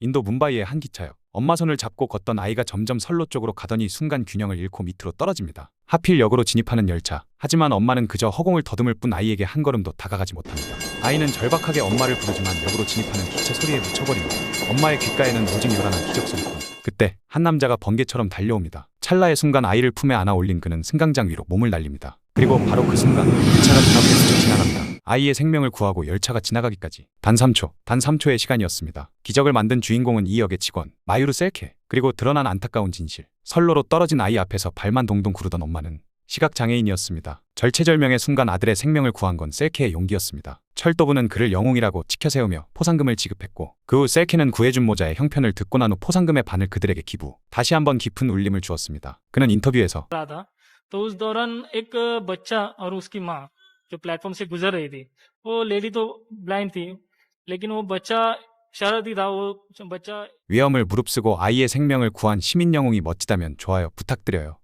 인도 문바이의 한 기차역. 엄마 손을 잡고 걷던 아이가 점점 선로 쪽으로 가더니 순간 균형을 잃고 밑으로 떨어집니다. 하필 역으로 진입하는 열차. 하지만 엄마는 그저 허공을 더듬을 뿐 아이에게 한 걸음도 다가가지 못합니다. 아이는 절박하게 엄마를 부르지만 역으로 진입하는 기차 소리에 묻혀버립니다. 엄마의 귓가에는 오직 요란한 기적 소리뿐. 그때 한 남자가 번개처럼 달려옵니다. 찰나의 순간 아이를 품에 안아 올린 그는 승강장 위로 몸을 날립니다. 그리고 바로 그 순간 기차가 눈앞에 스쳐 지나갑니다. 아이의 생명을 구하고 열차가 지나가기까지 단 3초, 단 3초의 시간이었습니다. 기적을 만든 주인공은 이 역의 직원 마유르 셀케 그리고 드러난 안타까운 진실 선로로 떨어진 아이 앞에서 발만 동동 구르던 엄마는 시각 장애인이었습니다. 절체절명의 순간 아들의 생명을 구한 건 셀케의 용기였습니다. 철도부는 그를 영웅이라고 치켜세우며 포상금을 지급했고 그 후 셀케는 구해준 모자의 형편을 듣고 난 후 포상금의 반을 그들에게 기부. 다시 한번 깊은 울림을 주었습니다. 그는 인터뷰에서 रहा था तो उस दौरान एक बच्चा और उसकी माँ जो प्लेटफॉर्म से गुजर रही थी वो लेडी तो ब्लाइंड थी लेकिन वो बच्चा शरारती था वो बच्चा 위험을 무릅쓰고 아이의 생명을 구한 시민 영웅이 멋지다면 좋아요 부탁드려요.